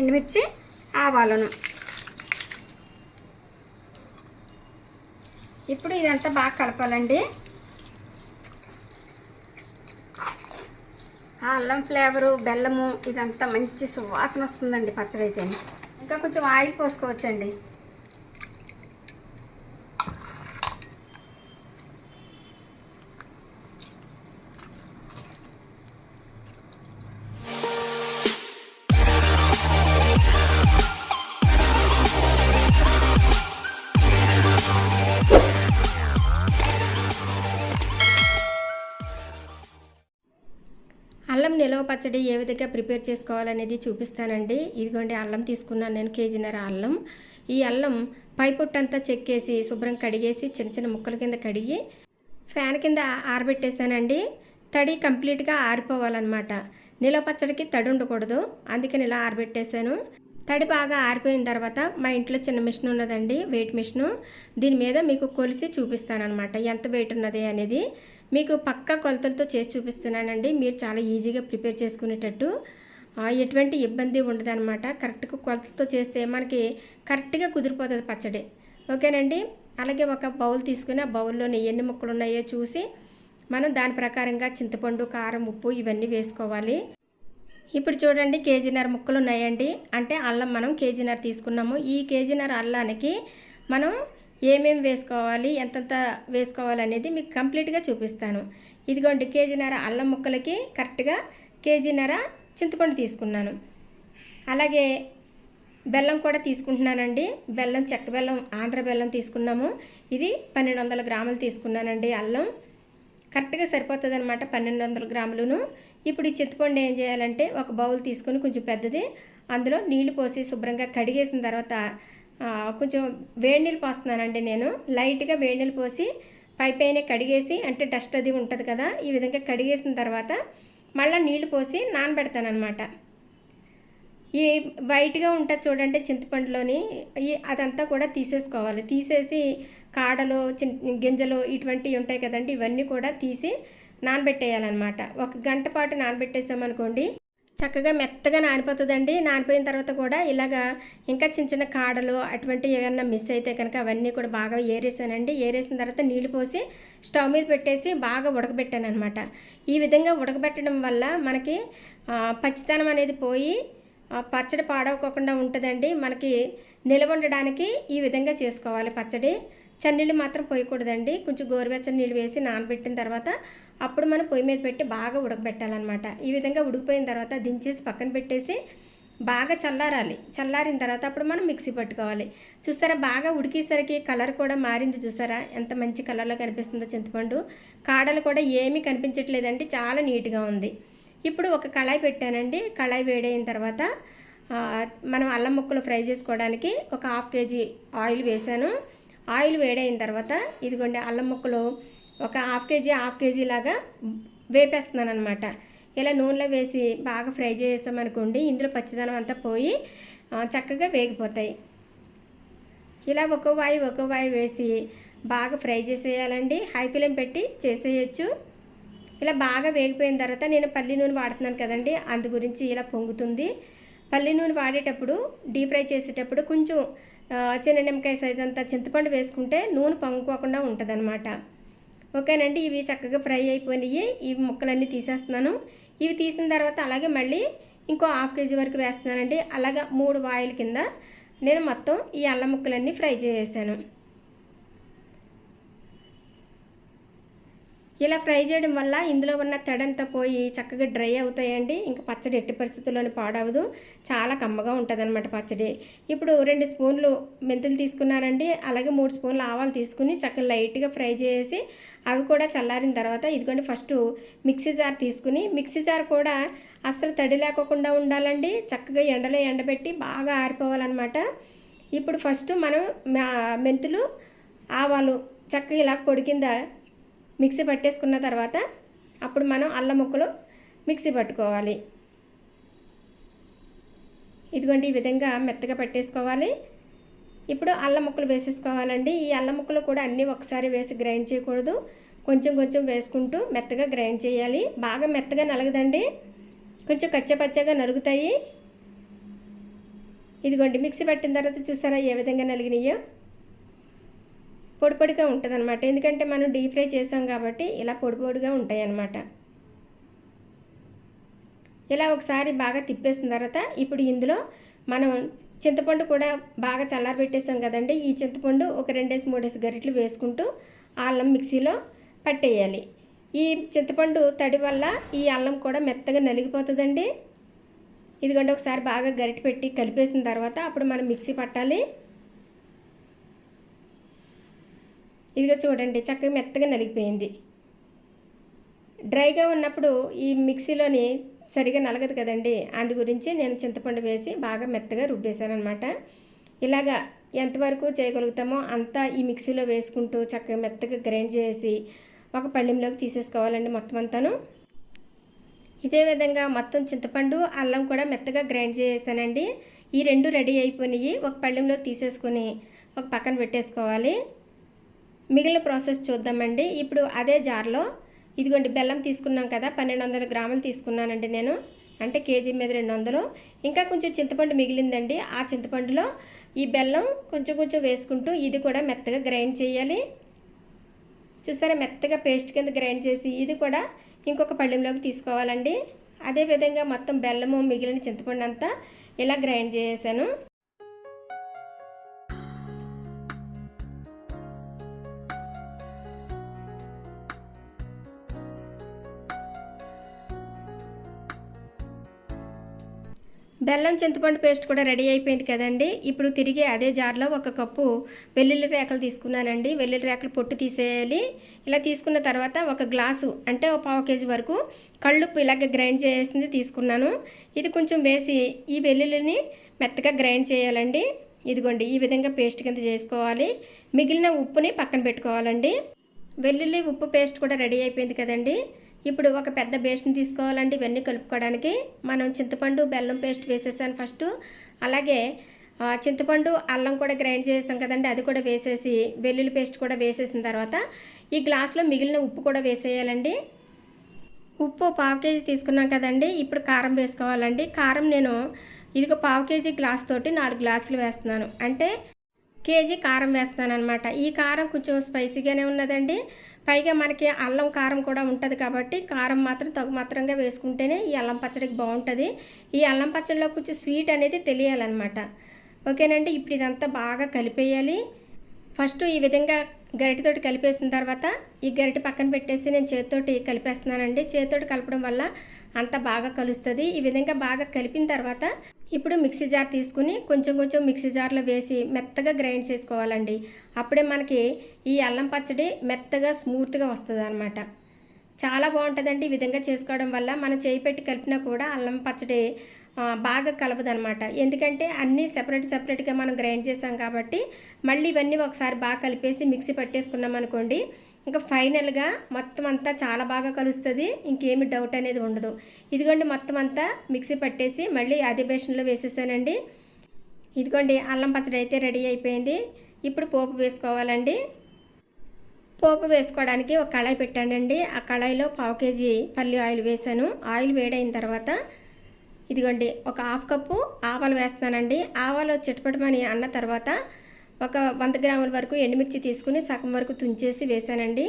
ఎండుమిర్చి ఆవాలను. ఇప్పుడు ఇదంతా బాగా కలపాలండి. అల్లం ఫ్లేవరు బెల్లము ఇదంతా మంచి సువాసన వస్తుందండి పచ్చడి అయితే ఇంకా కొంచెం ఆయిల్ పోసుకోవచ్చండి. పచ్చడి ఏ విధంగా ప్రిపేర్ చేసుకోవాలనేది చూపిస్తానండి. ఇదిగోండి అల్లం తీసుకున్నాను నేను కేజీన్నర అల్లం. ఈ అల్లం పై పొట్టంతా చెక్కేసి శుభ్రం కడిగేసి చిన్న చిన్న ముక్కల కింద కడిగి ఫ్యాన్ కింద ఆరబెట్టేసానండి. తడి కంప్లీట్గా ఆరిపోవాలన్నమాట. నిలవ పచ్చడికి తడి ఉండకూడదు అందుకని ఇలా ఆరబెట్టేశాను తడి బాగా ఆరిపోయిన తర్వాత మా ఇంట్లో చిన్న మిషన్ ఉన్నదండి వెయిట్ మిషను. దీని మీద మీకు కొలిసి చూపిస్తానమాట ఎంత వెయిట్ ఉన్నది అనేది. మీకు పక్క కొలతలతో చేసి చూపిస్తున్నానండి. మీరు చాలా ఈజీగా ప్రిపేర్ చేసుకునేటట్టు. ఎటువంటి ఇబ్బంది ఉండదన్నమాట. కరెక్ట్గా కొలతలతో చేస్తే మనకి కరెక్ట్గా కుదిరిపోతుంది పచ్చడి. ఓకేనండి? అలాగే ఒక బౌల్ తీసుకుని ఆ బౌల్లోని ఎన్ని ముక్కలు ఉన్నాయో చూసి మనం దాని ప్రకారంగా చింతపండు కారం ఉప్పు ఇవన్నీ వేసుకోవాలి. ఇప్పుడు చూడండి కేజీన్నర ముక్కలు ఉన్నాయండి. అంటే అల్లం మనం కేజీన్నర తీసుకున్నాము. ఈ కేజీన్నర అల్లానికి మనం ఏమేమి వేసుకోవాలి ఎంతెంత వేసుకోవాలి అనేది మీకు కంప్లీట్గా చూపిస్తాను. ఇదిగోండి కేజీన్నర అల్లం ముక్కలకి కరెక్ట్గా కేజీన్నర చింతపండు తీసుకున్నాను. అలాగే బెల్లం కూడా తీసుకుంటున్నానండి. బెల్లం చెక్క బెల్లం ఆంధ్ర బెల్లం తీసుకున్నాము. ఇది పన్నెండు వందల గ్రాములు తీసుకున్నానండి అల్లం. కరెక్ట్గా సరిపోతుంది అనమాట పన్నెండు వందల గ్రాములను. ఇప్పుడు ఈ చింతపండు ఏం చేయాలంటే ఒక బౌల్ తీసుకొని కొంచెం పెద్దది అందులో నీళ్ళు పోసి శుభ్రంగా కడిగేసిన తర్వాత కొంచెం వేడి నీళ్ళు పోస్తున్నానండి నేను. లైట్గా వేడి నీళ్ళు పోసి పై పైన కడిగేసి అంటే డస్ట్ అది ఉంటుంది కదా ఈ విధంగా కడిగేసిన తర్వాత మళ్ళీ నీళ్ళు పోసి నానబెడతానమాట ఈ వైట్గా ఉంటుంది చూడండి చింతపండులోని ఈ అదంతా కూడా తీసేసుకోవాలి. తీసేసి కాడలు గింజలు ఇటువంటివి ఉంటాయి కదండి ఇవన్నీ కూడా తీసి నానబెట్టేయాలన్నమాట. ఒక గంట పాటు నానబెట్టేసామనుకోండి చక్కగా మెత్తగా నానిపోతుందండి. నానిపోయిన తర్వాత కూడా ఇలాగా ఇంకా చిన్న చిన్న కాడలు అటువంటి ఏమైనా మిస్ అయితే కనుక అవన్నీ కూడా బాగా ఏరేసానండి. ఏరేసిన తర్వాత నీళ్ళు పోసి స్టవ్ మీద పెట్టేసి బాగా ఉడకబెట్టాను అనమాట ఈ విధంగా ఉడకబెట్టడం వల్ల మనకి పచ్చితనం అనేది పోయి పచ్చడి పాడవకోకుండా ఉంటుందండి. మనకి నిలవ ఉండడానికి ఈ విధంగా చేసుకోవాలి పచ్చడి. చన్నీళ్ళు మాత్రం పోయకూడదండి. కొంచెం గోరువెచ్చని నీళ్ళు వేసి నానబెట్టిన తర్వాత అప్పుడు మనం పొయ్యి మీద పెట్టి బాగా ఉడకబెట్టాలన్నమాట. ఈ విధంగా ఉడికిపోయిన తర్వాత దించేసి పక్కన పెట్టేసి బాగా చల్లారాలి. చల్లారిన తర్వాత అప్పుడు మనం మిక్సీ పట్టుకోవాలి. చూసారా బాగా ఉడికేసరికి కలర్ కూడా మారింది చూసారా? ఎంత మంచి కలర్లో కనిపిస్తుందో చింతపండు. కాడలు కూడా ఏమీ కనిపించట్లేదండి చాలా నీట్గా ఉంది. ఇప్పుడు ఒక కళాయి పెట్టానండి. కళాయి వేడైన తర్వాత మనం అల్లం ముక్కలు ఫ్రై చేసుకోవడానికి ఒక హాఫ్ కేజీ ఆయిల్ వేసాను ఆయిల్ వేడైన తర్వాత ఇదిగోండి అల్లం ముక్కలు ఒక హాఫ్ కేజీ హాఫ్ కేజీ లాగా వేపేస్తున్నాను అనమాట ఇలా నూనెలో వేసి బాగా ఫ్రై చేసామనుకోండి ఇందులో పచ్చిదనం అంతా పోయి చక్కగా వేగిపోతాయి. ఇలా ఒక్కో వాయి ఒక్కో వాయి వేసి బాగా ఫ్రై చేసేయాలండి. హై ఫ్లేమ్ పెట్టి చేసేయచ్చు. ఇలా బాగా వేగిపోయిన తర్వాత నేను పల్లి నూనె వాడుతున్నాను కదండి అందు గురించి ఇలా పొంగుతుంది. పల్లి నూనె వాడేటప్పుడు డీప్ ఫ్రై చేసేటప్పుడు కొంచెం చిన్న నిమ్మకాయ సైజ్ అంతా చింతపండు వేసుకుంటే నూనె పొంగుకోకుండా ఉంటుందన్నమాట. ఓకేనండి ఇవి చక్కగా ఫ్రై అయిపోయినాయి. ఇవి ముక్కలన్నీ తీసేస్తున్నాను. ఇవి తీసిన తర్వాత అలాగే మళ్ళీ ఇంకో హాఫ్ కేజీ వరకు వేస్తున్నానండి. అలాగా మూడు వాయిల్ కింద నేను మొత్తం ఈ అల్లం ముక్కలన్నీ ఫ్రై చేసేసాను. ఇలా ఫ్రై చేయడం వల్ల ఇందులో ఉన్న తడంతా పోయి చక్కగా డ్రై అవుతాయండి. ఇంకా పచ్చడి ఎట్టి పరిస్థితుల్లోనే పాడవదు. చాలా కమ్మగా ఉంటుందన్నమాట పచ్చడి. ఇప్పుడు రెండు స్పూన్లు మెంతులు తీసుకున్నానండి. అలాగే మూడు స్పూన్లు ఆవాలు తీసుకుని చక్కగా లైట్గా ఫ్రై చేసి అవి కూడా చల్లారిన తర్వాత ఇదిగోండి ఫస్ట్ మిక్సీ జార్ తీసుకుని మిక్సీ జార్ కూడా అస్సలు తడి లేకోకుండా ఉండాలండి. చక్కగా ఎండలో ఎండబెట్టి బాగా ఆరిపోవాలన్నమాట. ఇప్పుడు ఫస్ట్ మనం మెంతులు ఆవాలు చక్కగా ఇలా పొడి కింద మిక్సీ పట్టేసుకున్న తర్వాత అప్పుడు మనం అల్లం ముక్కలు మిక్సీ పట్టుకోవాలి. ఇదిగోండి ఈ విధంగా మెత్తగా పట్టేసుకోవాలి. ఇప్పుడు అల్లం ముక్కలు వేసేసుకోవాలండి. ఈ అల్లం ముక్కలు కూడా అన్నీ ఒకసారి వేసి గ్రైండ్ చేయకూడదు. కొంచెం కొంచెం వేసుకుంటూ మెత్తగా గ్రైండ్ చేయాలి. బాగా మెత్తగా నలగదండి. కొంచెం కచ్చపచ్చగా నలుగుతాయి. ఇదిగోండి మిక్సీ పట్టిన తర్వాత చూసారా ఏ విధంగా నలిగినాయో? పొడి పొడిగా ఉంటుంది అనమాట ఎందుకంటే మనం డీప్ ఫ్రై చేసాం కాబట్టి ఇలా పొడి పొడిగా ఉంటాయి అన్నమాట ఇలా ఒకసారి బాగా తిప్పేసిన తర్వాత ఇప్పుడు ఇందులో మనం చింతపండు కూడా బాగా చల్లారబెట్టేసాం కదండి. ఈ చింతపండు ఒక రెండేసి మూడేసి గరిటలు వేసుకుంటూ అల్లం మిక్సీలో పట్టేయాలి. ఈ చింతపండు తడి వల్ల ఈ అల్లం కూడా మెత్తగా నలిగిపోతుందండి. ఇదిగోండి ఒకసారి బాగా గరిటె పెట్టి కలిపేసిన తర్వాత అప్పుడు మనం మిక్సీ పట్టాలి. ఇదిగో చూడండి చక్కగా మెత్తగా నలిగిపోయింది. డ్రైగా ఉన్నప్పుడు ఈ మిక్సీలోని సరిగా నలగదు కదండి అందు గురించి నేను చింతపండు వేసి బాగా మెత్తగా రుబ్బేశానమాట ఇలాగా ఎంతవరకు చేయగలుగుతామో అంతా ఈ మిక్సీలో వేసుకుంటూ చక్కగా మెత్తగా గ్రైండ్ చేసి ఒక పళ్ళెంలోకి తీసేసుకోవాలండి మొత్తం అంతాను. ఇదే విధంగా మొత్తం చింతపండు అల్లం కూడా మెత్తగా గ్రైండ్ చేసానండి ఈ రెండు రెడీ అయిపోయినాయి. ఒక పళ్ళెంలోకి తీసేసుకొని ఒక పక్కన పెట్టేసుకోవాలి. మిగిలిన ప్రాసెస్ చూద్దామండి. ఇప్పుడు అదే జార్లో ఇదిగోండి బెల్లం తీసుకున్నాం కదా పన్నెండు వందల గ్రాములు తీసుకున్నానండి నేను. అంటే కేజీ మీద రెండు వందలు ఇంకా కొంచెం చింతపండు మిగిలిందండి. ఆ చింతపండులో ఈ బెల్లం కొంచెం కొంచెం వేసుకుంటూ ఇది కూడా మెత్తగా గ్రైండ్ చేయాలి. చూసారా మెత్తగా పేస్ట్ కింద గ్రైండ్ చేసి ఇది కూడా ఇంకొక పళ్ళెంలోకి తీసుకోవాలండి. అదేవిధంగా మొత్తం బెల్లము మిగిలిన చింతపండు అంతా ఇలా గ్రైండ్ చేసాను బెల్లం చింతపండు పేస్ట్ కూడా రెడీ అయిపోయింది కదండి. ఇప్పుడు తిరిగి అదే జార్లో ఒక కప్పు వెల్లుల్లి రేకలు తీసుకున్నానండి. వెల్లుల్లి రేకలు పొట్టు తీసేయాలి. ఇలా తీసుకున్న తర్వాత ఒక గ్లాసు అంటే ఒక పావు కేజీ వరకు కళ్ళుప్పు ఇలాగ గ్రైండ్ చేసింది తీసుకున్నాను. ఇది కొంచెం వేసి ఈ వెల్లుల్లిని మెత్తగా గ్రైండ్ చేయాలండి. ఇదిగోండి ఈ విధంగా పేస్ట్ కింద చేసుకోవాలి. మిగిలిన ఉప్పుని పక్కన పెట్టుకోవాలండి. వెల్లుల్లి ఉప్పు పేస్ట్ కూడా రెడీ అయిపోయింది కదండి. ఇప్పుడు ఒక పెద్ద బేస్ట్ని తీసుకోవాలండి ఇవన్నీ కలుపుకోవడానికి. మనం చింతపండు బెల్లం పేస్ట్ వేసేసాను ఫస్ట్. అలాగే చింతపండు అల్లం కూడా గ్రైండ్ చేసాం కదండి అది కూడా వేసేసి వెల్లుల్లి పేస్ట్ కూడా వేసేసిన తర్వాత ఈ గ్లాస్లో మిగిలిన ఉప్పు కూడా వేసేయాలండి. ఉప్పు పావు కేజీ తీసుకున్నాం కదండి ఇప్పుడు కారం వేసుకోవాలండి. కారం నేను ఇదిగో పావు కేజీ గ్లాస్ తోటి నాలుగు గ్లాసులు వేస్తున్నాను. అంటే కేజీ కారం వేస్తాను అనమాట ఈ కారం కొంచెం స్పైసీగానే ఉన్నదండి. పైగా మనకి అల్లం కారం కూడా ఉంటుంది కాబట్టి కారం మాత్రం తగు మాత్రంగా వేసుకుంటేనే ఈ అల్లం పచ్చడికి బాగుంటుంది. ఈ అల్లం పచ్చడిలో కొంచెం స్వీట్ అనేది తెలియాలన్నమాట. ఓకేనండి ఇప్పుడు ఇదంతా బాగా కలిపేయాలి. ఫస్ట్ ఈ విధంగా గరిటెతోటి కలిపేసిన తర్వాత ఈ గరిటె పక్కన పెట్టేసి నేను చేతితోటి కలిపేస్తున్నానండి. చేతితోటి కలపడం వల్ల అంత బాగా కలుస్తుంది. ఈ విధంగా బాగా కలిపిన తర్వాత ఇప్పుడు మిక్సీ జార్ తీసుకుని కొంచెం కొంచెం మిక్సీ జార్లో వేసి మెత్తగా గ్రైండ్ చేసుకోవాలండి. అప్పుడే మనకి ఈ అల్లం పచ్చడి మెత్తగా స్మూత్గా వస్తుంది అనమాట చాలా బాగుంటుందండి ఈ విధంగా చేసుకోవడం వల్ల. మనం చేయి పెట్టి కలిపినా కూడా అల్లం పచ్చడి బాగా కలపదనమాట ఎందుకంటే అన్నీ సెపరేట్ సెపరేట్గా మనం గ్రైండ్ చేసాం కాబట్టి మళ్ళీ ఇవన్నీ ఒకసారి బాగా కలిపేసి మిక్సీ పట్టేసుకున్నాం అనుకోండి ఇంకా ఫైనల్గా మొత్తం అంతా చాలా బాగా కలుస్తుంది. ఇంకేమి డౌట్ అనేది ఉండదు. ఇదిగోండి మొత్తం అంతా మిక్సీ పట్టేసి మళ్ళీ అదే బేషన్లో వేసేసానండి. ఇదిగోండి అల్లం పచ్చడి అయితే రెడీ అయిపోయింది. ఇప్పుడు పోపు వేసుకోవాలండి. పోపు వేసుకోవడానికి ఒక కళాయి పెట్టానండి. ఆ కళాయిలో పావు కేజీ పల్లి ఆయిల్ వేసాను. ఆయిల్ వేడైన తర్వాత ఇదిగోండి ఒక హాఫ్ కప్పు ఆవాలు వేస్తానండి ఆవాలు చిటపటమని అన్న తర్వాత ఒక వంద గ్రాముల వరకు ఎండుమిర్చి తీసుకుని సగం వరకు తుంచేసి వేసానండి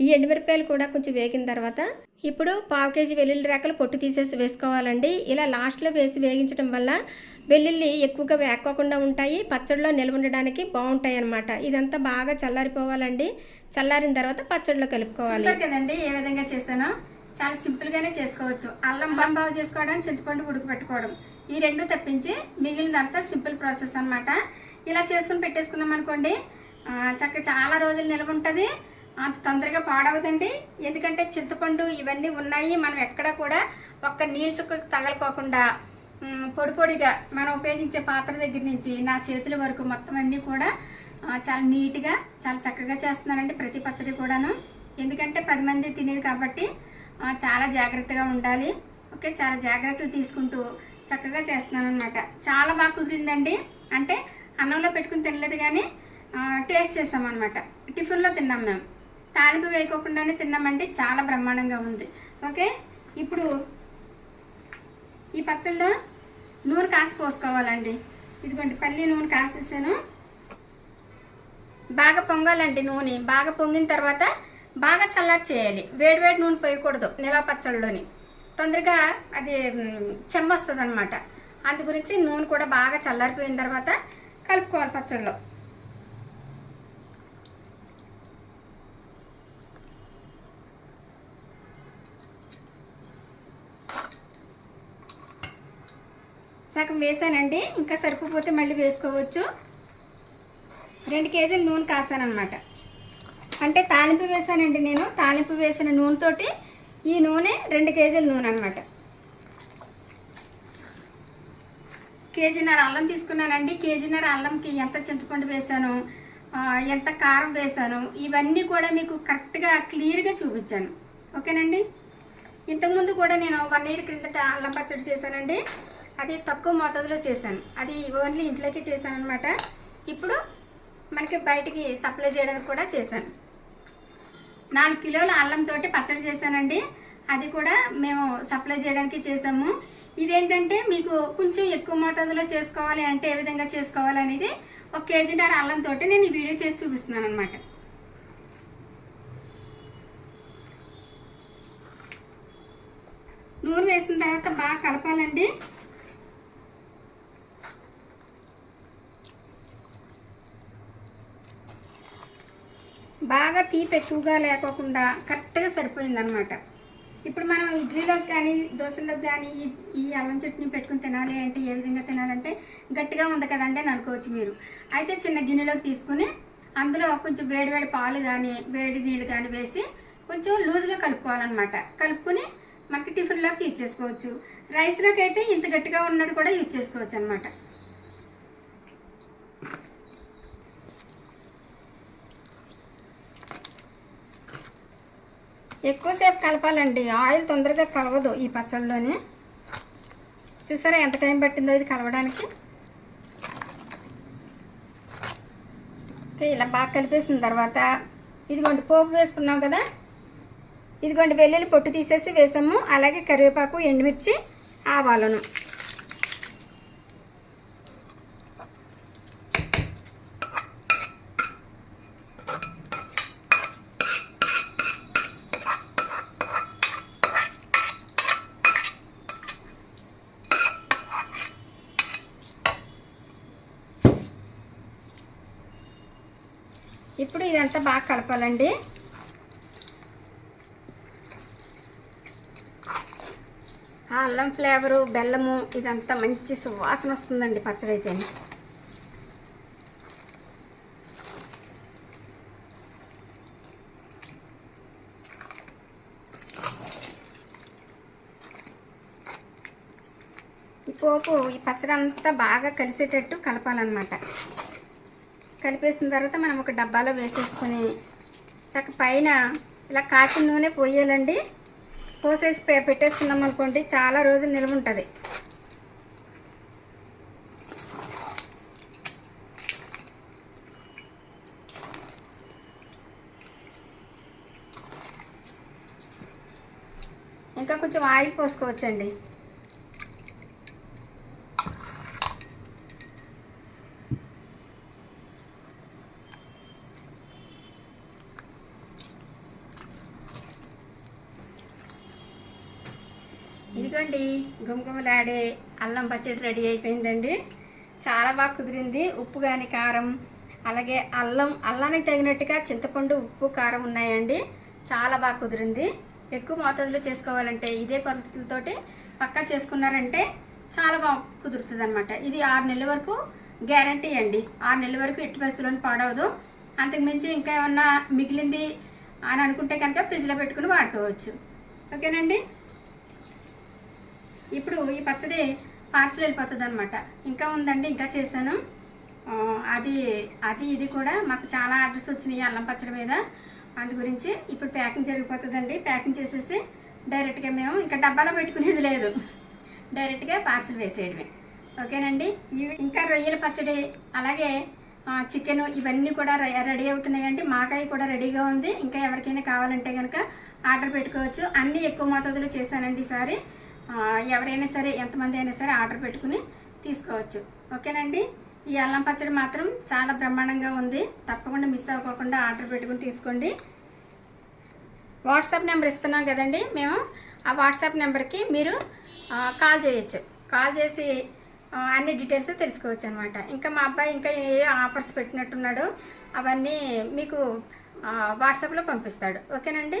ఈ ఎండుమిరపకాయలు కూడా కొంచెం వేగిన తర్వాత ఇప్పుడు పావు కేజీ వెల్లుల్లి రేకలు పొట్టు తీసేసి వేసుకోవాలండి. ఇలా లాస్ట్లో వేసి వేగించడం వల్ల వెల్లుల్లి ఎక్కువగా వేక్కోకుండా ఉంటాయి పచ్చడిలో నిల్వ ఉండడానికి బాగుంటాయి అన్నమాట ఇదంతా బాగా చల్లారిపోవాలండి. చల్లారిన తర్వాత పచ్చడిలో కలుపుకోవాలి. కదండి ఏ విధంగా చేశానో? చాలా సింపుల్గానే చేసుకోవచ్చు. అల్లం బంబావు చేసుకోవడం చింతపండు ఉడకపెట్టుకోవడం ఈ రెండు తప్పించి మిగిలినంతా సింపుల్ ప్రాసెస్ అన్నమాట. ఇలా చేసుకుని పెట్టేసుకున్నాం అనుకోండి చక్క చక్కగా చాలా రోజులు నిల్వ ఉంటుంది. అంత తొందరగా పాడవదండి. ఎందుకంటే చింతపండు ఇవన్నీ ఉన్నాయి. మనం ఎక్కడ కూడా ఒక్క నీళ్ళు చుక్క తగలకోకుండా పొడి పొడిగా మనం ఉపయోగించే పాత్ర దగ్గర నుంచి నా చేతుల వరకు మొత్తం అన్నీ కూడా చాలా నీట్గా చాలా చక్కగా చేస్తున్నానండి ప్రతి పచ్చడి కూడాను. ఎందుకంటే పది మంది తినేది కాబట్టి చాలా జాగ్రత్తగా ఉండాలి. ఓకే చాలా జాగ్రత్తలు తీసుకుంటూ చక్కగా చేస్తున్నాను అనమాట చాలా బాగా కుదిరిందండి. అంటే అన్నంలో పెట్టుకుని తినలేదు కానీ టేస్ట్ చేస్తామన్నమాట టిఫిన్లో తిన్నాం మేము. తాలింపు వేయకోకుండానే తిన్నామంటే చాలా బ్రహ్మాండంగా ఉంది. ఓకే? ఇప్పుడు ఈ పచ్చళ్ళు నూనె కాసి పోసుకోవాలండి. ఇదిగోండి పల్లి నూనె కాసేసాను. బాగా పొంగాలండి నూనె. బాగా పొంగిన తర్వాత బాగా చల్లారి చేయాలి. వేడివేడి నూనె పోయకూడదు నిలవ పచ్చళ్ళలోని. తొందరగా అది చెమ్మ వస్తుంది అనమాట అందు గురించి నూనె కూడా బాగా చల్లారిపోయిన తర్వాత కలుపుకోవాలి పచ్చళ్ళు సగం వేసానండి ఇంకా సరిపోతే మళ్ళీ వేసుకోవచ్చు. రెండు కేజీలు నూనె కాసానమాట అంటే తాలింపు వేసానండి నేను. తాలింపు వేసిన నూనెతోటి ఈ నూనె రెండు కేజీల నూనె అనమాట కేజీన్నర అల్లం తీసుకున్నానండి. కేజీన్నర అల్లంకి ఎంత చింతపండు వేశాను ఎంత కారం వేసాను ఇవన్నీ కూడా మీకు కరెక్ట్గా క్లియర్గా చూపించాను. ఓకేనండి? ఇంతకుముందు కూడా నేను వన్ ఇయర్ క్రిందట అల్లం పచ్చడి చేశానండి. అది తక్కువ మోతాదులో చేశాను. అది ఓన్లీ ఇంట్లోకి చేశాను అనమాట ఇప్పుడు మనకి బయటికి సప్లై చేయడానికి కూడా చేశాను. నాలుగు కిలోల అల్లంతో పచ్చడి చేశానండి. అది కూడా మేము సప్లై చేయడానికి చేసాము. ఇదేంటంటే మీకు కొంచెం ఎక్కువ మోతాదులో చేసుకోవాలి అంటే ఏ విధంగా చేసుకోవాలి అనేది ఒక కేజీన్నర అల్లంతో నేను ఈ వీడియో చేసి చూపిస్తున్నాను అనమాట నూనె వేసిన తర్వాత బాగా కలపాలండి. బాగా తీపి ఎక్కువగా లేకోకుండా కరెక్ట్గా సరిపోయిందనమాట ఇప్పుడు మనం ఇడ్లీలోకి కానీ దోశలోకి కానీ ఈ అల్లం చట్నీ పెట్టుకుని తినాలి అంటే ఏ విధంగా తినాలంటే గట్టిగా ఉంది కదండి అని అనుకోవచ్చు మీరు. అయితే చిన్న గిన్నెలోకి తీసుకుని అందులో కొంచెం వేడి వేడి పాలు కానీ వేడి నీళ్ళు కానీ వేసి కొంచెం లూజ్గా కలుపుకోవాలన్నమాట. కలుపుకుని మనకి టిఫిన్లోకి యూజ్ చేసుకోవచ్చు. రైస్లోకి అయితే ఇంత గట్టిగా ఉన్నది కూడా యూజ్ చేసుకోవచ్చు అనమాట ఎక్కువసేపు కలపాలండి. ఆయిల్ తొందరగా కలవదు ఈ పచ్చళ్ళలోని. చూసారా ఎంత టైం పట్టిందో ఇది కలవడానికి? ఇలా బాగా కలిపేసిన తర్వాత ఇదిగోండి పోపు వేసుకున్నాం కదా? ఇదిగోండి వెల్లుల్లి పొట్టు తీసేసి వేసాము. అలాగే కరివేపాకు ఎండుమిర్చి ఆవాలను. ఇప్పుడు ఇదంతా బాగా కలపాలండి. అల్లం ఫ్లేవరు బెల్లము ఇదంతా మంచి సువాసన వస్తుందండి పచ్చడి అయితే ఈ పోపు ఈ పచ్చడి అంతా బాగా కలిసేటట్టు కలపాలన్నమాట. కలిపేసిన తర్వాత మనం ఒక డబ్బాలో వేసేసుకొని చక్క పైన ఇలా కాచిన నూనె పోయాలండి. పోసేసి పె- పెట్టేసుకున్నాం అనుకోండి చాలా రోజులు నిల్వ ఉంటుంది. ఇంకా కొంచెం ఆయిల్ పోసుకోవచ్చండి ఇదిగోండి గుమగుమలాడే అల్లం పచ్చడి రెడీ అయిపోయిందండి. చాలా బాగా కుదిరింది. ఉప్పు కానీ కారం అలాగే అల్లం అల్లానికి తగినట్టుగా చింతపండు ఉప్పు కారం ఉన్నాయండి. చాలా బాగా కుదిరింది. ఎక్కువ మోతాదులో చేసుకోవాలంటే ఇదే పద్ధతులతోటి పక్కా చేసుకున్నారంటే చాలా బాగా కుదురుతుంది అనమాట ఇది ఆరు నెలల వరకు గ్యారంటీ అండి. ఆరు నెలల వరకు ఎట్టి పరిస్థితుల్లో పాడవదు. అంతకుమించి ఇంకా ఏమన్నా మిగిలింది అని అనుకుంటే కనుక ఫ్రిడ్జ్లో పెట్టుకుని వాడుకోవచ్చు. ఓకేనండి? ఇప్పుడు ఈ పచ్చడి పార్సల్ వెళ్ళిపోతుంది అనమాట ఇంకా ఉందండి ఇంకా చేశాను. అది అది ఇది కూడా మాకు చాలా ఆర్డర్స్ వచ్చినాయి అల్లం పచ్చడి మీద. అందు గురించి ఇప్పుడు ప్యాకింగ్ జరిగిపోతుందండి. ప్యాకింగ్ చేసేసి డైరెక్ట్గా మేము ఇంకా డబ్బాలో పెట్టుకునేది లేదు. డైరెక్ట్గా పార్సల్ వేసేయడమే. ఓకేనండి? ఇవి ఇంకా రొయ్యల పచ్చడి అలాగే చికెన్ ఇవన్నీ కూడా రెడీ అవుతున్నాయండి. మాకాయ కూడా రెడీగా ఉంది. ఇంకా ఎవరికైనా కావాలంటే కనుక ఆర్డర్ పెట్టుకోవచ్చు. అన్నీ ఎక్కువ మోతాదులో చేశానండి ఈసారి ఎవరైనా సరే ఎంతమంది అయినా సరే ఆర్డర్ పెట్టుకుని తీసుకోవచ్చు. ఓకేనండి? ఈ అల్లం పచ్చడి మాత్రం చాలా బ్రహ్మాండంగా ఉంది. తప్పకుండా మిస్ అవ్వకుండా ఆర్డర్ పెట్టుకుని తీసుకోండి. వాట్సాప్ నెంబర్ ఇస్తున్నాం కదండి? మేము ఆ వాట్సాప్ నెంబర్కి మీరు కాల్ చేయొచ్చు. కాల్ చేసి అన్ని డీటెయిల్స్ తెలుసుకోవచ్చు అనమాట ఇంకా మా అబ్బాయి ఇంకా ఏ ఆఫర్స్ పెట్టినట్టున్నాడు అవన్నీ మీకు వాట్సాప్లో పంపిస్తాడు. ఓకేనండి?